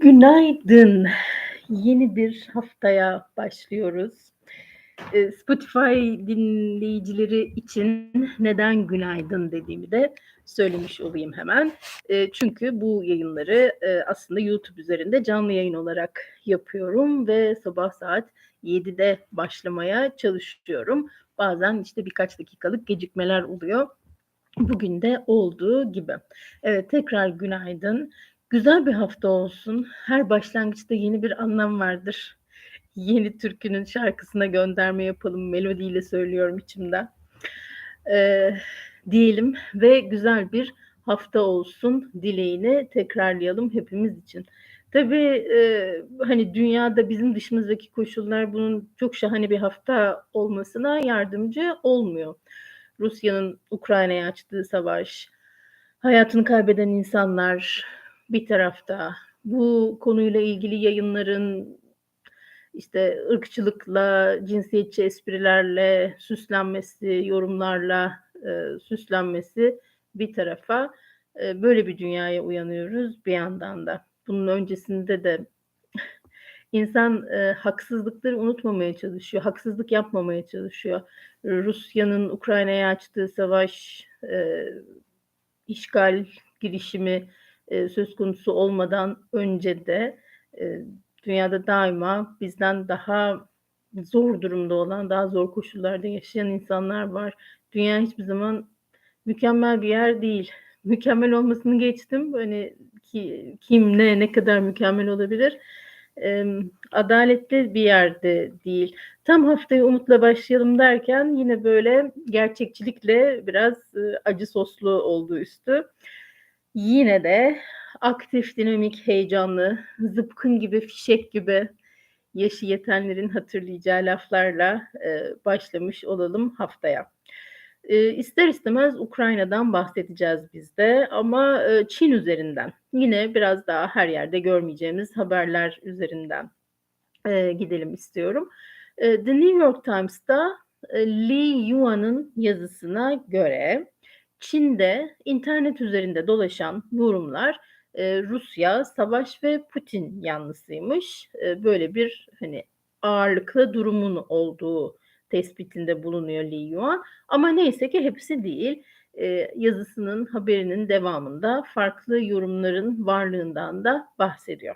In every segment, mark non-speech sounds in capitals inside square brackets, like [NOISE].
Günaydın. Yeni bir haftaya başlıyoruz. Eee, Spotify dinleyicileri için neden günaydın dediğimi de söylemiş olayım hemen. Eee, çünkü bu yayınları, eee, aslında YouTube üzerinde canlı yayın olarak yapıyorum ve sabah saat 7'de başlamaya çalışıyorum. Bazen, işte, birkaç dakikalık gecikmeler oluyor. Bugün de olduğu gibi. Evet, tekrar günaydın. Güzel bir hafta olsun. Her başlangıçta yeni bir anlam vardır. Yeni türkünün şarkısına gönderme yapalım melodiyle söylüyorum içimden. Eee, diyelim ve güzel bir hafta olsun dileğini tekrarlayalım hepimiz için. Tabii, eee, hani, dünyada bizim dışımızdaki koşullar bunun çok şahane bir hafta olmasına yardımcı olmuyor. Rusya'nın Ukrayna'ya açtığı savaş, hayatını kaybeden insanlar bir tarafta, bu konuyla ilgili yayınların, işte, ırkçılıkla, cinsiyetçi esprilerle süslenmesi, yorumlarla, eee, süslenmesi bir tarafa, eee, böyle bir dünyaya uyanıyoruz bir yandan da. Bunun öncesinde de insan, eee, haksızlıkları unutmamaya çalışıyor, haksızlık yapmamaya çalışıyor. Rusya'nın Ukrayna'ya açtığı savaş, eee, işgal girişimi, eee, söz konusu olmadan önce de, eee, dünyada daima bizden daha zor durumda olan, daha zor koşullarda yaşayan insanlar var. Dünya hiçbir zaman mükemmel bir yer değil. Mükemmel olmasını geçtim. Hani, ki kim, ne, ne kadar mükemmel olabilir? Emm, adaletli bir yerde değil. Tam haftaya umutla başlayalım derken yine böyle gerçekçilikle biraz, ııı, acı soslu oldu üstü. Yine de aktif, dinamik, heyecanlı, zıpkın gibi, fişek gibi, yaşı yetenlerin hatırlayacağı laflarla, eee, başlamış olalım haftaya. Eee, ister istemez Ukrayna'dan bahsedeceğiz biz de ama, eee, Çin üzerinden. Yine biraz daha her yerde görmeyeceğimiz haberler üzerinden, eee, gidelim istiyorum. Eee, The New York Times'ta, eee, Li Yuan'ın yazısına göre Çin'de internet üzerinde dolaşan yorumlar, eee, Rusya, savaş ve Putin yanlısıymış. Eee, böyle bir, hani, ağırlıklı durumun olduğu tespitinde bulunuyor Li Yuan ama neyse ki hepsi değil. Eee, yazısının, haberinin devamında farklı yorumların varlığından da bahsediyor.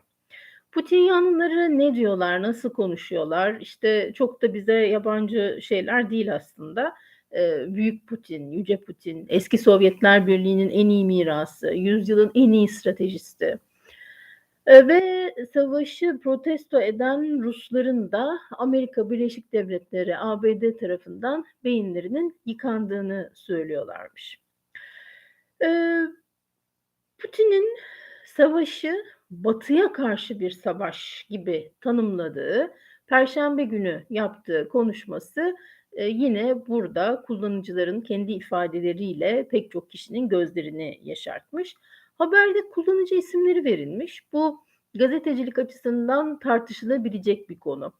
Putin yanlıları ne diyorlar, nasıl konuşuyorlar? İşte, çok da bize yabancı şeyler değil aslında. Eee, büyük Putin, yüce Putin, eski Sovyetler Birliği'nin en iyi mirası, yüzyılın en iyi stratejisti. Eee, ve savaşı protesto eden Rusların da Amerika Birleşik Devletleri, ABD tarafından beyinlerinin yıkandığını söylüyorlarmış. Eee, Putin'in savaşı Batı'ya karşı bir savaş gibi tanımladığı, perşembe günü yaptığı konuşması, eee, yine burada kullanıcıların kendi ifadeleriyle pek çok kişinin gözlerini yaşartmış. Haberde kullanıcı isimleri verilmiş. Bu gazetecilik açısından tartışılabilecek bir konu.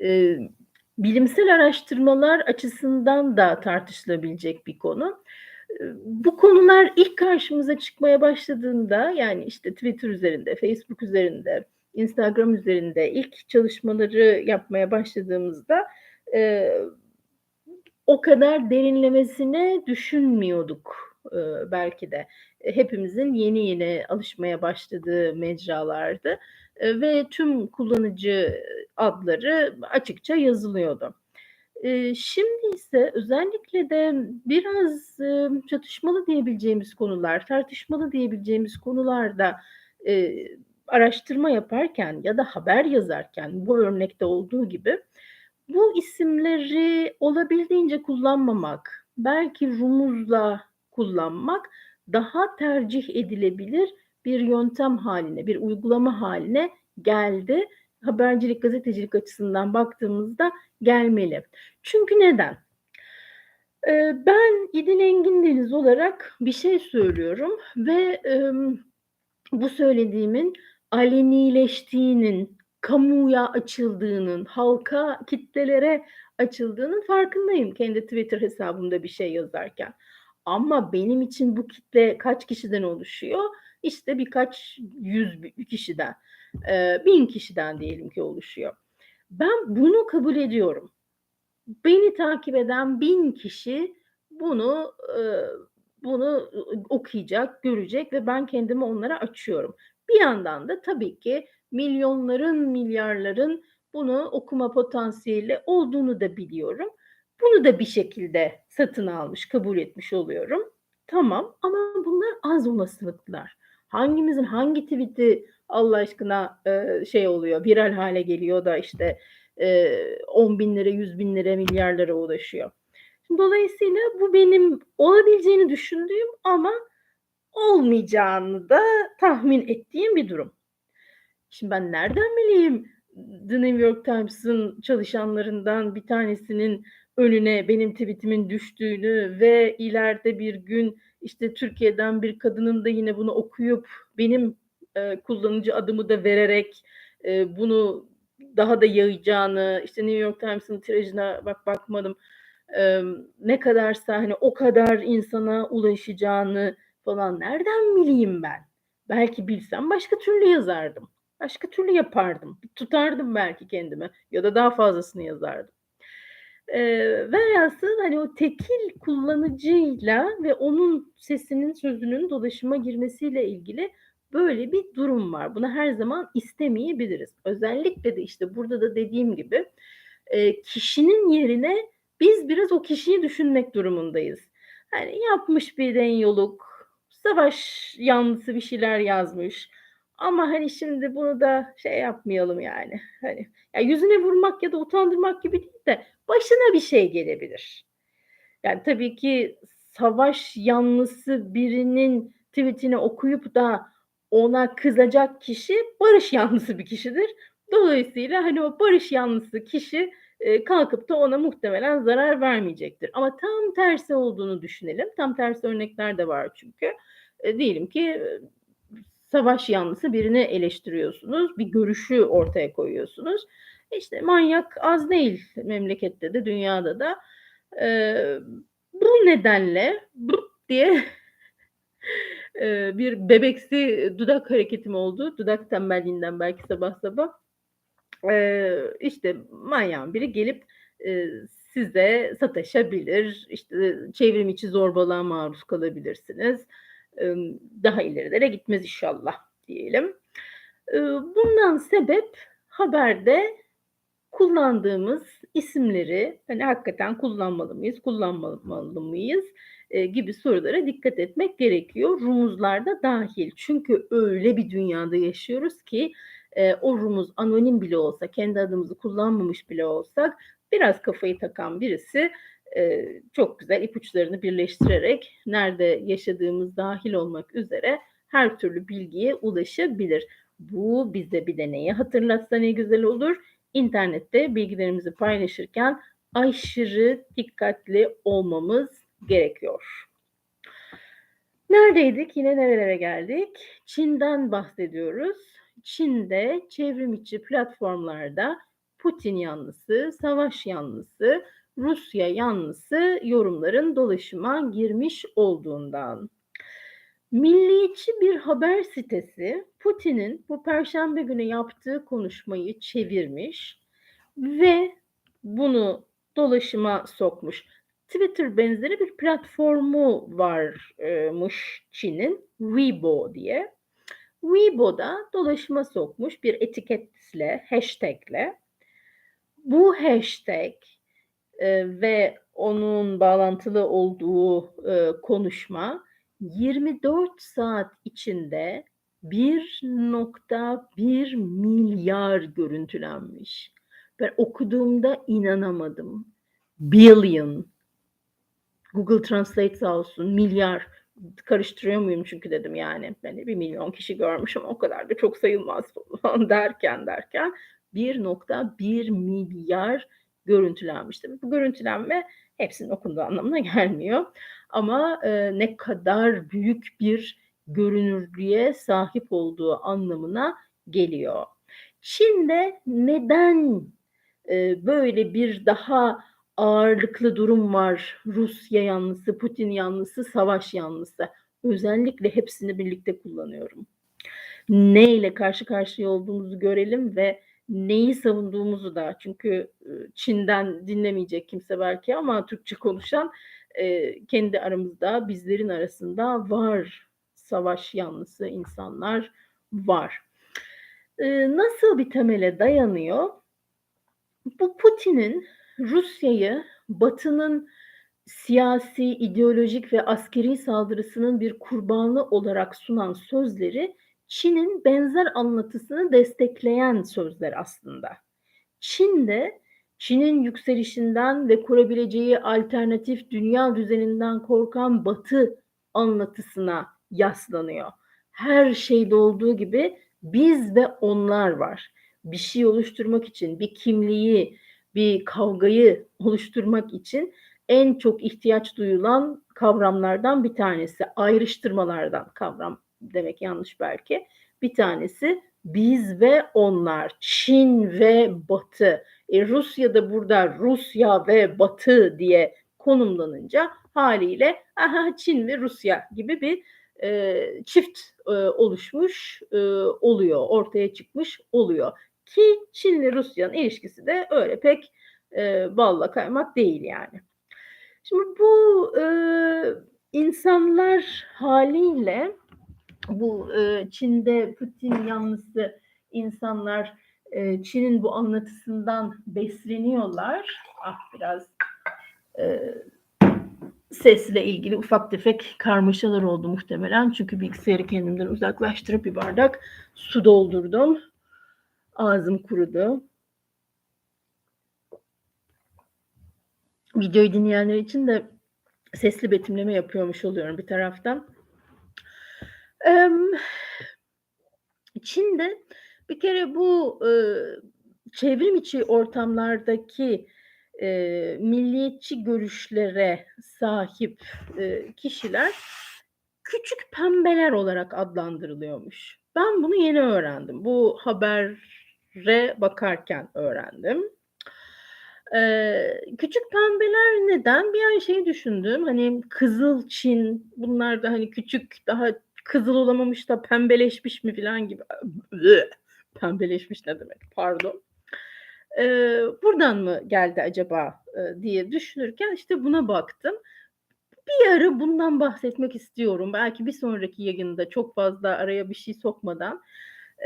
Eee, bilimsel araştırmalar açısından da tartışılabilecek bir konu. Eee, bu konular ilk karşımıza çıkmaya başladığında, yani, işte, Twitter üzerinde, Facebook üzerinde, Instagram üzerinde ilk çalışmaları yapmaya başladığımızda, eee, o kadar derinlemesine düşünmüyorduk, ııı, belki de. Eee, hepimizin yeni yeni alışmaya başladığı mecralardı, eee, ve tüm kullanıcı adları açıkça yazılıyordu. Eee, şimdi ise özellikle de biraz, ımm, çatışmalı diyebileceğimiz konular, tartışmalı diyebileceğimiz konularda, eee, araştırma yaparken ya da haber yazarken bu örnekte olduğu gibi bu isimleri olabildiğince kullanmamak, belki rumuzla kullanmak daha tercih edilebilir bir yöntem hâline, bir uygulama hâline geldi. Habercilik, gazetecilik açısından baktığımızda gelmeli. Çünkü neden? Eee, ben İdil Engin Deniz olarak bir şey söylüyorum ve, emm, bu söylediğimin alenileştiğinin, kamuya açıldığının, halka, kitlelere açıldığının farkındayım kendi Twitter hesabımda bir şey yazarken. Ama benim için bu kitle kaç kişiden oluşuyor? işte birkaç yüz kişiden, e, bin kişiden diyelim ki oluşuyor. Ben bunu kabul ediyorum. Beni takip eden bin kişi bunu e, bunu okuyacak, görecek ve ben kendimi onlara açıyorum. Bir yandan da tabii ki milyonların, milyarların bunu okuma potansiyeli olduğunu da biliyorum. Bunu da bir şekilde satın almış, kabul etmiş oluyorum. Tamam ama bunlar az olasılıklar. Hangimizin hangi tweet'i Allah aşkına e, şey oluyor, viral hale geliyor da işte e, 10 bin lira, 100 bin lira, milyarlara ulaşıyor. Dolayısıyla bu benim olabileceğini düşündüğüm ama olmayacağını da tahmin ettiğim bir durum. Şimdi ben nereden bileyim The New York Times'ın çalışanlarından bir tanesinin önüne benim tweetimin düştüğünü ve ileride bir gün işte Türkiye'den bir kadının da yine bunu okuyup benim e, kullanıcı adımı da vererek e, bunu daha da yayacağını işte New York Times'ın tirajına bak bakmadım e, ne kadarsa hani o kadar insana ulaşacağını falan nereden bileyim ben? Belki bilsem başka türlü yazardım. Başka türlü yapardım. Tutardım belki kendime ya da daha fazlasını yazardım. E, velhasıl hani o tekil kullanıcıyla ve onun sesinin sözünün dolaşıma girmesiyle ilgili böyle bir durum var. Bunu her zaman istemeyebiliriz. Özellikle de işte burada da dediğim gibi e, kişinin yerine biz biraz o kişiyi düşünmek durumundayız. Hani yapmış bir denyoluk, savaş yanlısı bir şeyler yazmış. Ama hani şimdi bunu da şey yapmayalım yani. Hani ya yüzüne vurmak ya da utandırmak gibi değil de başına bir şey gelebilir. Yani tabii ki savaş yanlısı birinin tweetini okuyup da ona kızacak kişi barış yanlısı bir kişidir. Dolayısıyla hani o barış yanlısı kişi e, kalkıp da ona muhtemelen zarar vermeyecektir. Ama tam tersi olduğunu düşünelim. Tam tersi örnekler de var çünkü. E, diyelim ki savaş yanlısı birini eleştiriyorsunuz. Bir görüşü ortaya koyuyorsunuz. İşte manyak az değil memlekette de dünyada da. E, bu nedenle diye [LAUGHS] e, bir bebeksi dudak hareketim oldu. Dudak tembelliğinden belki sabah sabah. E, işte manyağın biri gelip e, size sataşabilir. İşte çevrim içi zorbalığa maruz kalabilirsiniz. Daha ilerilere gitmez inşallah diyelim. Bundan sebep haberde kullandığımız isimleri hani hakikaten kullanmalı mıyız, kullanmamalı mıyız gibi sorulara dikkat etmek gerekiyor. Rumuzlar da dahil. Çünkü öyle bir dünyada yaşıyoruz ki o rumuz anonim bile olsa, kendi adımızı kullanmamış bile olsak biraz kafayı takan birisi e, çok güzel ipuçlarını birleştirerek nerede yaşadığımız dahil olmak üzere her türlü bilgiye ulaşabilir. Bu bize bir de neyi hatırlatsa ne güzel olur. İnternette bilgilerimizi paylaşırken aşırı dikkatli olmamız gerekiyor. Neredeydik? Yine nerelere geldik? Çin'den bahsediyoruz. Çin'de çevrim içi platformlarda Putin yanlısı, savaş yanlısı, Rusya yanlısı yorumların dolaşıma girmiş olduğundan. Milliyetçi bir haber sitesi Putin'in bu perşembe günü yaptığı konuşmayı çevirmiş ve bunu dolaşıma sokmuş. Twitter benzeri bir platformu varmış Çin'in Weibo diye. Weibo'da dolaşıma sokmuş bir etiketle, hashtagle. Bu hashtag e, ve onun bağlantılı olduğu e, konuşma 24 saat içinde 1.1 milyar görüntülenmiş. Ben okuduğumda inanamadım. Billion. Google Translate sağ olsun milyar karıştırıyor muyum çünkü dedim yani. Hani bir milyon kişi görmüşüm o kadar da çok sayılmaz falan [LAUGHS] derken derken 1.1 milyar görüntülenmişti. Bu görüntülenme hepsinin okunduğu anlamına [LAUGHS] gelmiyor. Ama e, ne kadar büyük bir görünürlüğe sahip olduğu anlamına geliyor. Çin'de neden e, böyle bir daha ağırlıklı durum var? Rusya yanlısı, Putin yanlısı, savaş yanlısı. Özellikle hepsini birlikte kullanıyorum. Neyle karşı karşıya olduğumuzu görelim ve neyi savunduğumuzu da çünkü, Çin'den dinlemeyecek kimse belki ama Türkçe konuşan, kendi aramızda, bizlerin arasında var. Savaş yanlısı insanlar var. Nasıl bir temele dayanıyor? Bu Putin'in Rusya'yı Batı'nın siyasi, ideolojik ve askeri saldırısının bir kurbanı olarak sunan sözleri Çin'in benzer anlatısını destekleyen sözler aslında. Çin de Çin'in yükselişinden ve kurabileceği alternatif dünya düzeninden korkan Batı anlatısına yaslanıyor. Her şeyde olduğu gibi biz ve onlar var. Bir şey oluşturmak için, bir kimliği, bir kavgayı oluşturmak için en çok ihtiyaç duyulan kavramlardan bir tanesi. Ayrıştırmalardan, kavram demek yanlış belki. Bir tanesi biz ve onlar, Çin ve Batı. E, Rusya da burada Rusya ve Batı diye konumlanınca haliyle aha Çin ve Rusya gibi bir e, çift e, oluşmuş e, oluyor, ortaya çıkmış oluyor. Ki Çin ile Rusya'nın ilişkisi de öyle pek e, balla kaymak değil yani. Şimdi bu e, insanlar haliyle bu e, Çin'de Putin yanlısı insanlar e, Çin'in bu anlatısından besleniyorlar. Ah biraz e, sesle ilgili ufak tefek karmaşalar oldu muhtemelen. Çünkü bilgisayarı kendimden uzaklaştırıp bir bardak su doldurdum. Ağzım kurudu. Videoyu dinleyenler için de sesli betimleme yapıyormuş oluyorum bir taraftan. Çin'de bir kere bu e, çevrim içi ortamlardaki e, milliyetçi görüşlere sahip e, kişiler küçük pembeler olarak adlandırılıyormuş. Ben bunu yeni öğrendim. Bu habere bakarken öğrendim. Ee, küçük pembeler neden? Bir an şeyi düşündüm. Hani Kızıl Çin bunlar da hani küçük daha kızıl olamamış da pembeleşmiş mi falan gibi. [LAUGHS] Pembeleşmiş ne demek? Pardon. Ee, buradan mı geldi acaba e, diye düşünürken işte buna baktım. Bir ara bundan bahsetmek istiyorum. Belki bir sonraki yayında çok fazla araya bir şey sokmadan.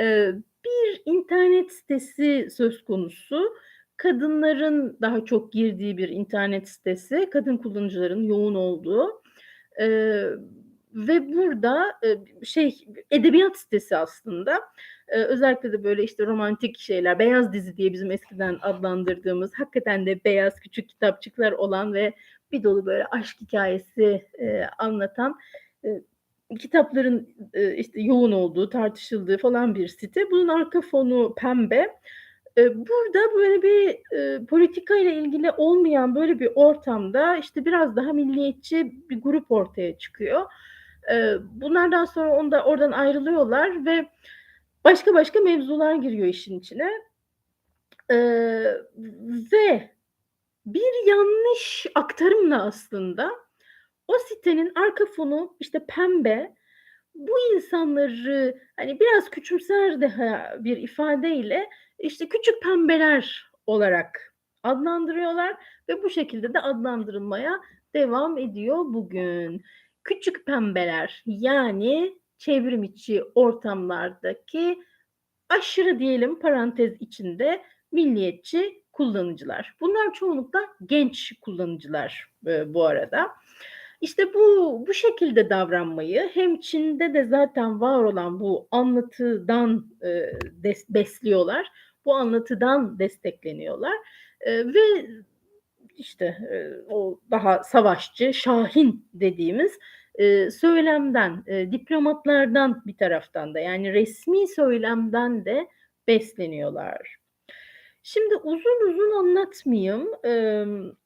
Ee, bir internet sitesi söz konusu kadınların daha çok girdiği bir internet sitesi, kadın kullanıcıların yoğun olduğu e, ve burada e, şey edebiyat sitesi aslında. E, özellikle de böyle işte romantik şeyler, beyaz dizi diye bizim eskiden adlandırdığımız hakikaten de beyaz küçük kitapçıklar olan ve bir dolu böyle aşk hikayesi e, anlatan kitapların işte yoğun olduğu, tartışıldığı falan bir site. Bunun arka fonu pembe burada böyle bir, eee, ile ilgili olmayan böyle bir ortamda, işte, biraz daha milliyetçi bir grup ortaya çıkıyor. Eee, bunlardan sonra onda oradan ayrılıyorlar ve başka başka mevzular giriyor işin içine. Eee, ve bir yanlış aktarımla aslında o sitenin arka fonu, işte, pembe. Bu insanları, hani, biraz küçümser daha bir ifadeyle işte küçük pembeler olarak adlandırıyorlar ve bu şekilde de adlandırılmaya devam ediyor bugün. Küçük pembeler yani çevrim içi ortamlardaki aşırı diyelim parantez içinde milliyetçi kullanıcılar. Bunlar çoğunlukla genç kullanıcılar e, bu arada. İşte bu bu şekilde davranmayı hem Çin'de de zaten var olan bu anlatıdan e, des, besliyorlar. Bu anlatıdan destekleniyorlar. E, ve işte e, o daha savaşçı, şahin dediğimiz e, söylemden, e, diplomatlardan bir taraftan da yani resmi söylemden de besleniyorlar. Şimdi uzun uzun anlatmayayım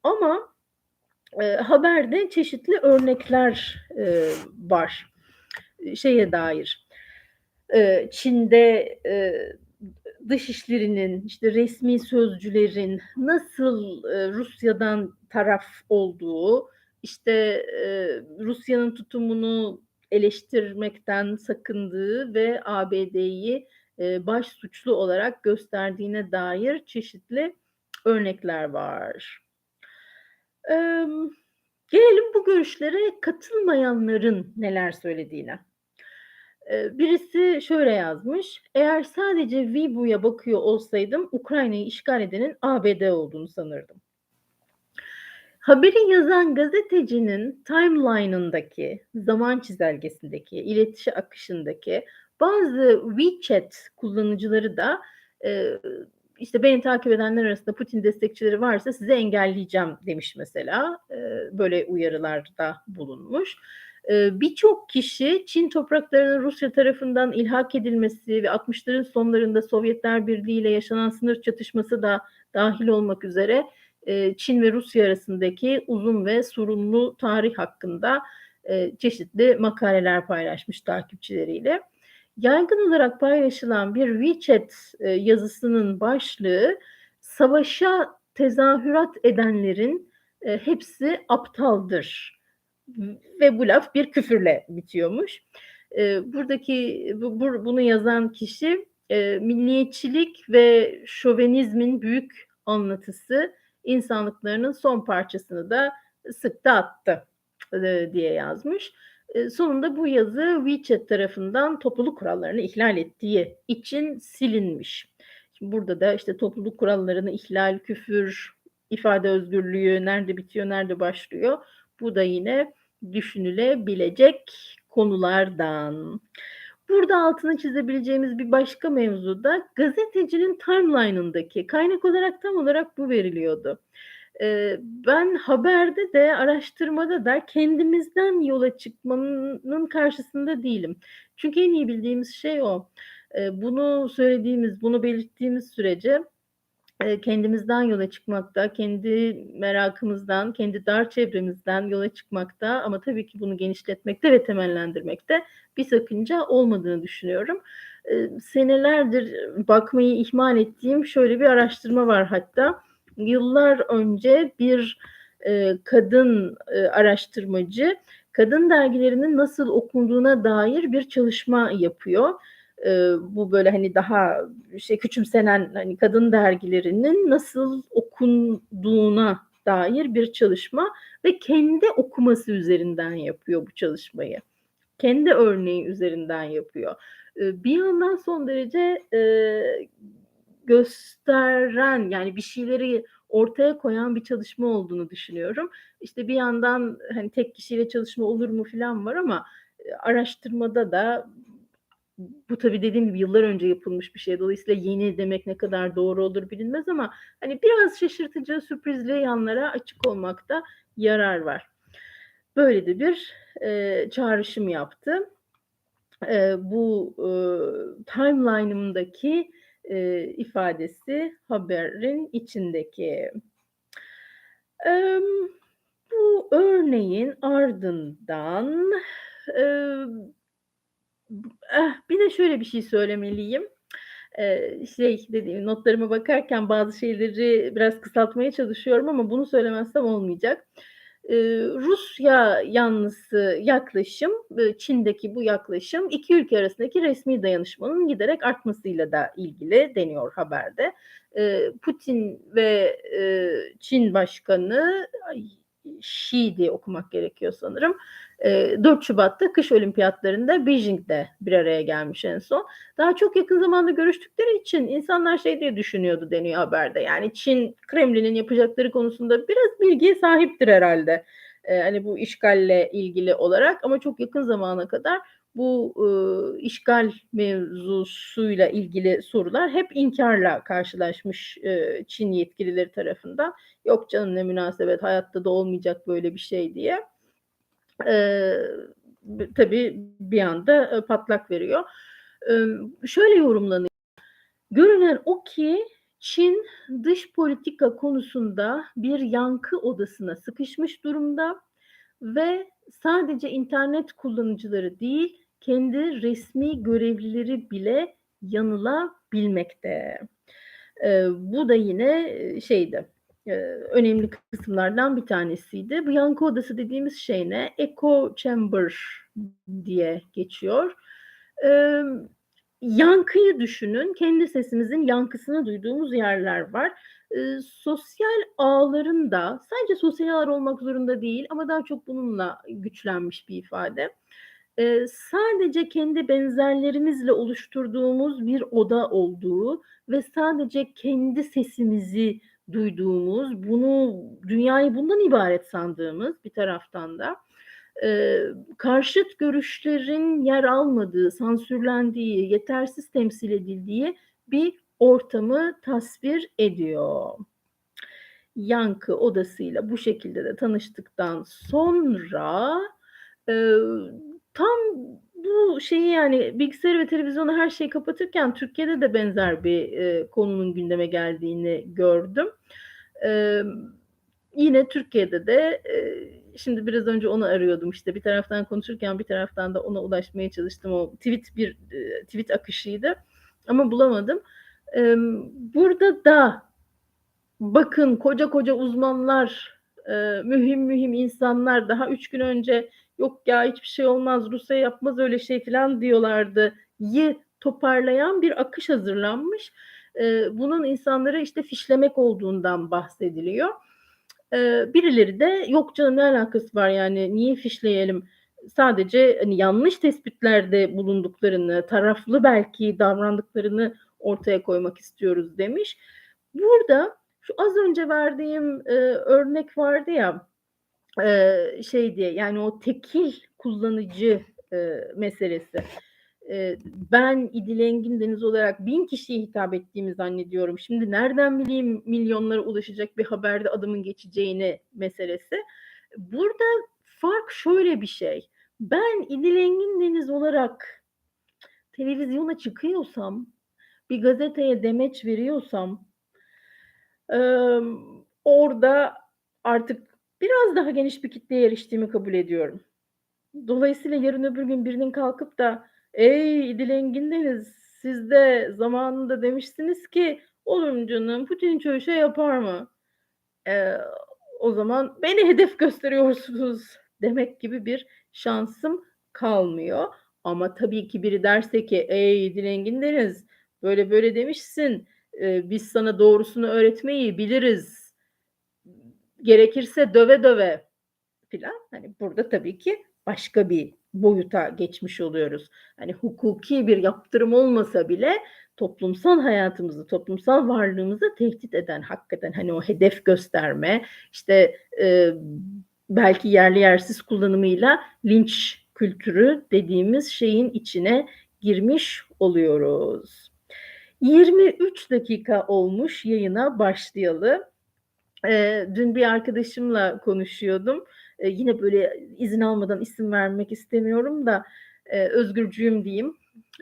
ama haberde çeşitli örnekler var şeye dair. Çin'de dışişlerinin, işte resmi sözcülerin nasıl e, Rusya'dan taraf olduğu, işte e, Rusya'nın tutumunu eleştirmekten sakındığı ve ABD'yi e, baş suçlu olarak gösterdiğine dair çeşitli örnekler var. Gelelim bu görüşlere katılmayanların neler söylediğine. Birisi şöyle yazmış, eğer sadece Weibo'ya bakıyor olsaydım Ukrayna'yı işgal edenin ABD olduğunu sanırdım. Haberi yazan gazetecinin timeline'ındaki, zaman çizelgesindeki, iletişim akışındaki bazı WeChat kullanıcıları da işte beni takip edenler arasında Putin destekçileri varsa size engelleyeceğim demiş mesela. Böyle uyarılarda bulunmuş. E, Birçok kişi Çin topraklarının Rusya tarafından ilhak edilmesi ve 60'ların sonlarında Sovyetler Birliği ile yaşanan sınır çatışması da dahil olmak üzere Çin ve Rusya arasındaki uzun ve sorunlu tarih hakkında çeşitli makaleler paylaşmış takipçileriyle. Yaygın olarak paylaşılan bir WeChat yazısının başlığı savaşa tezahürat edenlerin hepsi aptaldır ve bu laf bir küfürle bitiyormuş. Buradaki bu, bunu yazan kişi milliyetçilik ve şovenizmin büyük anlatısı insanlıklarının son parçasını da sıktı attı diye yazmış. Sonunda bu yazı WeChat tarafından topluluk kurallarını ihlal ettiği için silinmiş. Şimdi burada da işte topluluk kurallarını ihlal, küfür, ifade özgürlüğü nerede bitiyor, nerede başlıyor? Bu da yine düşünülebilecek konulardan. Burada altını çizebileceğimiz bir başka mevzu da gazetecinin timeline'ındaki kaynak olarak tam olarak bu veriliyordu. Ben haberde de araştırmada da kendimizden yola çıkmanın karşısında değilim. Çünkü en iyi bildiğimiz şey o. Bunu söylediğimiz, bunu belirttiğimiz sürece kendimizden yola çıkmakta, kendi merakımızdan, kendi dar çevremizden yola çıkmakta ama tabii ki bunu genişletmekte ve temellendirmekte bir sakınca olmadığını düşünüyorum. Senelerdir bakmayı ihmal ettiğim şöyle bir araştırma var hatta. Yıllar önce bir kadın araştırmacı kadın dergilerinin nasıl okunduğuna dair bir çalışma yapıyor e, bu böyle hani daha şey küçümsenen hani kadın dergilerinin nasıl okunduğuna dair bir çalışma ve kendi okuması üzerinden yapıyor bu çalışmayı. Kendi örneği üzerinden yapıyor. E, bir yandan son derece e, gösteren yani bir şeyleri ortaya koyan bir çalışma olduğunu düşünüyorum. İşte bir yandan hani tek kişiyle çalışma olur mu falan var ama araştırmada da bu tabii dediğim gibi yıllar önce yapılmış bir şey. Dolayısıyla yeni demek ne kadar doğru olur bilinmez ama hani biraz şaşırtıcı, sürprizli yanlara açık olmakta yarar var. Böyle de bir e, çağrışım yaptı. E, bu e, timeline'ımdaki e, ifadesi haberin içindeki. E, bu örneğin ardından e, bir de şöyle bir şey söylemeliyim. Eee, şey, dediğim notlarıma bakarken bazı şeyleri biraz kısaltmaya çalışıyorum ama bunu söylemezsem olmayacak. Eee, Rusya yanlısı yaklaşım, Çin'deki bu yaklaşım iki ülke arasındaki resmi dayanışmanın giderek artmasıyla da ilgili deniyor haberde. Putin ve, Çin Başkanı, ay, Xi diye okumak gerekiyor sanırım. 4 Şubat'ta kış olimpiyatlarında Beijing'de bir araya gelmiş en son. Daha çok yakın zamanda görüştükleri için insanlar şey diye düşünüyordu deniyor haberde. Yani Çin Kremlin'in yapacakları konusunda biraz bilgiye sahiptir herhalde. hani bu işgalle ilgili olarak ama çok yakın zamana kadar bu işgal mevzusuyla ilgili sorular hep inkarla karşılaşmış Çin yetkilileri tarafından. Yok canım ne münasebet hayatta da olmayacak böyle bir şey diye. E, tabii bir anda patlak veriyor. E, şöyle yorumlanıyor. Görünen o ki Çin dış politika konusunda bir yankı odasına sıkışmış durumda ve sadece internet kullanıcıları değil, kendi resmi görevlileri bile yanılabilmekte. E, bu da yine şeydi, eee, önemli kısımlardan bir tanesiydi. Bu yankı odası dediğimiz şey ne? Echo chamber diye geçiyor. Emm, yankıyı düşünün. Kendi sesimizin yankısını duyduğumuz yerler var. Eee, sosyal ağların da sadece sosyal ağlar olmak zorunda değil ama daha çok bununla güçlenmiş bir ifade. Eee, sadece kendi benzerlerimizle oluşturduğumuz bir oda olduğu ve sadece kendi sesimizi duyduğumuz, bunu dünyayı bundan ibaret sandığımız bir taraftan da, eee, karşıt görüşlerin yer almadığı, sansürlendiği, yetersiz temsil edildiği bir ortamı tasvir ediyor. Yankı odasıyla bu şekilde de tanıştıktan sonra, eee, tam bu şeyi, yani, bilgisayarı ve televizyonu her şeyi kapatırken Türkiye'de de benzer bir, eee, konunun gündeme geldiğini gördüm. Emm, yine Türkiye'de de, eee, şimdi biraz önce onu arıyordum, işte, bir taraftan konuşurken bir taraftan da ona ulaşmaya çalıştım. O tweet bir, eee, tweet akışıydı ama bulamadım. Emm, burada da bakın koca koca uzmanlar, eee, mühim mühim insanlar daha 3 gün önce "Yok ya, hiçbir şey olmaz, Rusya yapmaz öyle şey." filan diyorlardı"yı toparlayan bir akış hazırlanmış. Eee, bunun insanları, işte, fişlemek olduğundan bahsediliyor. Eee, birileri de "Yok canım, ne alakası var, yani, niye fişleyelim? Sadece, hani, yanlış tespitlerde bulunduklarını, taraflı belki davrandıklarını ortaya koymak istiyoruz." demiş. Burada şu az önce verdiğim, eee, örnek vardı ya, eee, şey diye, yani, o tekil kullanıcı, eee, meselesi. Eee, ben İdil Engin Deniz olarak 1000 kişiye hitap ettiğimi zannediyorum. Şimdi nereden bileyim milyonlara ulaşacak bir haberde adımın geçeceğini meselesi. Burada fark şöyle bir şey: Ben İdil Engin Deniz olarak televizyona çıkıyorsam, bir gazeteye demeç veriyorsam, emm, orada artık biraz daha geniş bir kitleye eriştiğimi kabul ediyorum. Dolayısıyla yarın öbür gün birinin kalkıp da "Ey İdil Engin siz de zamanında demiştiniz ki" "Olur canım, Putin öyle şey yapar mı?" Eee, o zaman "Beni hedef gösteriyorsunuz." [LAUGHS] demek gibi bir şansım kalmıyor. Ama tabii ki biri derse ki "Ey İdil Engin Deniz, böyle böyle demişsin, eee, biz sana doğrusunu öğretmeyi biliriz. Gerekirse döve döve." filan, hani, burada tabii ki başka bir boyuta geçmiş oluyoruz. Hani, hukuki bir yaptırım olmasa bile toplumsal hayatımızı, toplumsal varlığımızı tehdit eden hakikaten, hani, o hedef gösterme, işte, eee, belki yerli yersiz kullanımıyla linç kültürü dediğimiz şeyin içine girmiş oluyoruz. 23 dakika olmuş yayına başlayalı. Eee, dün bir arkadaşımla konuşuyordum. Eee, yine böyle izin almadan isim vermek istemiyorum da, eee, özgürcüyüm diyeyim.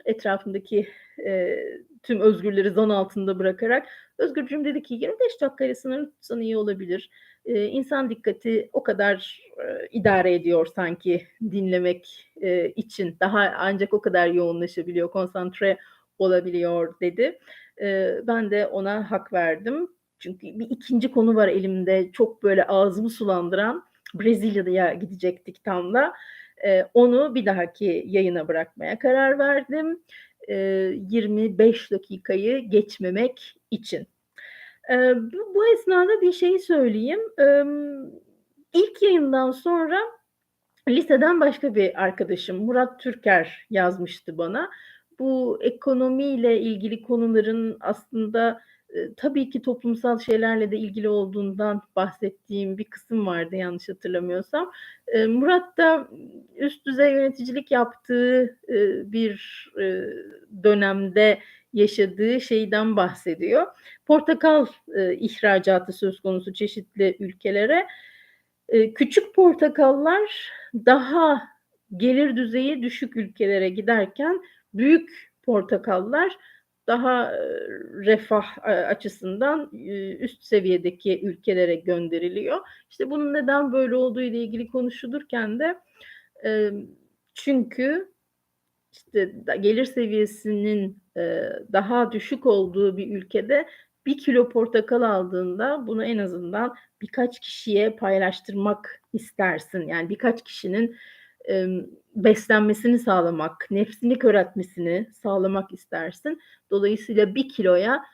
Etrafımdaki, eee, tüm özgürleri zan altında bırakarak. Özgürcüğüm dedi ki "25 dakikayla sınırlı tutsan iyi olabilir. Eee, insan dikkati o kadar, eee, idare ediyor sanki dinlemek, eee, için. Daha ancak o kadar yoğunlaşabiliyor, konsantre olabiliyor." dedi. Eee, ben de ona hak verdim. Çünkü bir 2'nci konu var elimde, çok böyle ağzımı sulandıran. Brezilya'ya gidecektik tam da. Eee, onu bir dahaki yayına bırakmaya karar verdim. Eee, 25 dakikayı geçmemek için. Eee, bu bu esnada bir şey söyleyeyim. Emm, ilk yayından sonra liseden başka bir arkadaşım Murat Türker yazmıştı bana. Bu ekonomiyle ilgili konuların aslında, eee, tabii ki toplumsal şeylerle de ilgili olduğundan bahsettiğim bir kısım vardı yanlış hatırlamıyorsam. Eee, Murat da üst düzey yöneticilik yaptığı, eee, bir, eee, dönemde yaşadığı şeyden bahsediyor. Portakal, eee, ihracatı söz konusu çeşitli ülkelere. Eee, küçük portakallar daha gelir düzeyi düşük ülkelere giderken büyük portakallar daha, eee, refah, eee, açısından, eee, üst seviyedeki ülkelere gönderiliyor. İşte, bunun neden böyle olduğuyla ilgili konuşulurken de, çünkü, işte, gelir seviyesinin, daha düşük olduğu bir ülkede 1 kilo portakal aldığında bunu en azından birkaç kişiye paylaştırmak istersin. Yani birkaç kişinin, beslenmesini sağlamak, nefsini köreltmesini sağlamak istersin. Dolayısıyla 1 kiloya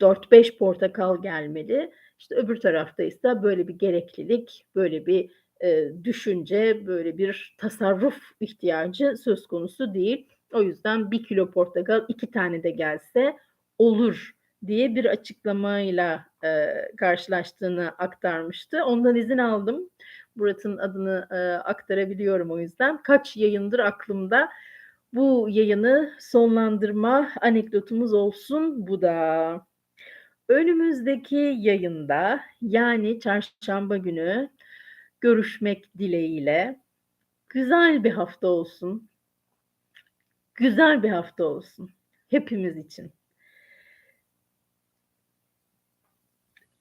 4-5 portakal gelmeli. İşte, öbür taraftaysa böyle bir gereklilik, böyle bir, eee, düşünce, böyle bir tasarruf ihtiyacı söz konusu değil. O yüzden 1 kilo portakal 2 tane de gelse olur diye bir açıklamayla, eee, karşılaştığını aktarmıştı. Ondan izin aldım. Murat'ın adını, eee, aktarabiliyorum o yüzden. Kaç yayındır aklımda. Bu yayını sonlandırma anekdotumuz olsun bu da. Önümüzdeki yayında, yani çarşamba günü görüşmek dileğiyle. Güzel bir hafta olsun. Güzel bir hafta olsun hepimiz için.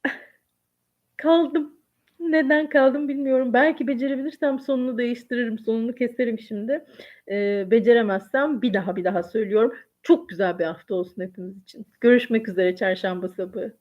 [LAUGHS] Kaldım. Neden kaldım bilmiyorum. Belki becerebilirsem sonunu değiştiririm, sonunu keserim şimdi. Eee, beceremezsem bir daha, bir daha söylüyorum. Çok güzel bir hafta olsun hepimiz için. Görüşmek üzere çarşamba sabahı.